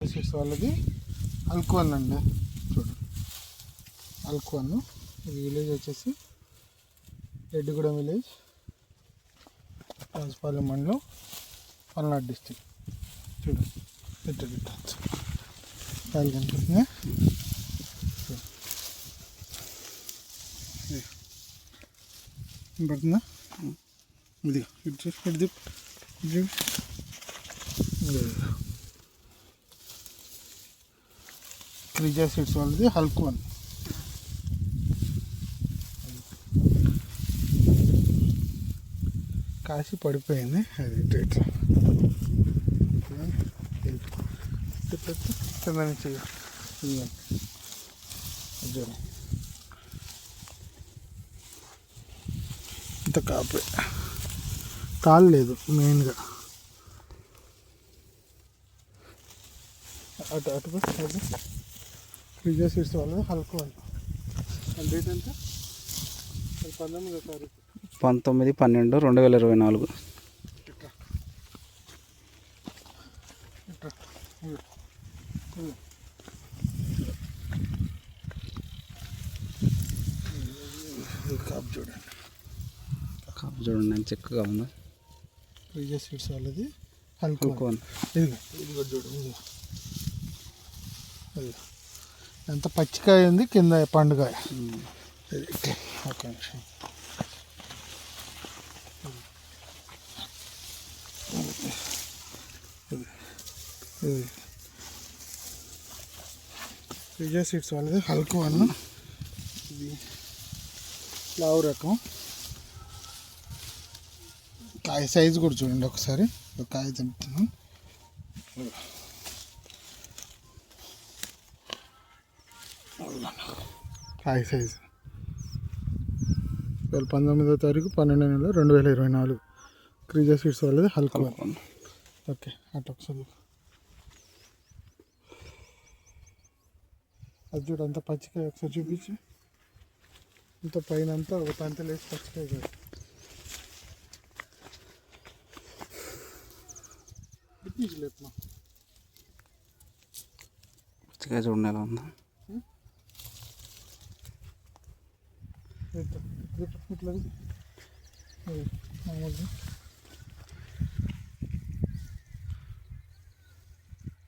Seeds వాళ్ళది అల్కోన్ అండి. చూడండి అల్కోన్. ఇది విలేజ్ వచ్చేసి రెడ్డిగూడెం విలేజ్ రాజపాలెం మండలం పల్నాడు డిస్టిక్ చూడండి ఇట్ట ఇట్ట కాయలు కనిపిస్తున్నాయి పడుతుందా ఇది ఇటు చూసి. ఇటు తిప్పు. ఇటు చూడు. ఇది. క్రిజా సీడ్స్ వాళ్ళది హల్క్ వన్ కాసి పడిపోయింది అది ఇటు ఇట్లా కింద నుంచి ఇంత కాపే తాళలేదు మెయిన్గా అటు అటు ఫ్రిడ్జ్ సీట్స్ వాళ్ళది హల్క్ వన్ డేట్ ఎంత? పంతొమ్మిదో తారీఖు. పంతొమ్మిది పన్నెండు రెండు వేల ఇరవై నాలుగు. కాపు చూడండి. కాపు చూడండి నేను చిక్కగా ఉంది సీట్స్ వాళ్ళది హల్క్ వన్ ఇంకోన్ ఇదిగో. ఇదిగో చూడు ఇదిగో. ఇదిగో. ఎంత పచ్చికాయ ఉంది కింద పండుగాయ. ఓకే నిమిషం సీడ్స్ వాళ్ళది హల్క్ వన్. ఇది లావు రకం. కాయ సైజు కూడా చూడండి ఒకసారి. కాయ తింటున్నాను కాయ సైజు వేల పంతొమ్మిదో తారీఖు పన్నెండు నెల రెండు వేల ఇరవై నాలుగు. క్రీజా సీడ్స్ వాళ్ళది హల్క్ ఓకే అటు ఒకసారి అది చూడు అంత పచ్చికాయ ఒకసారి చూపించి. ఇంత పైన అంతా ఒక తంత లేసి పచ్చికాయ కాదు. చిక్కగా చూడండి ఎలా ఉందో. ఇట్లా ఇట్లా ఇది మామూలుగా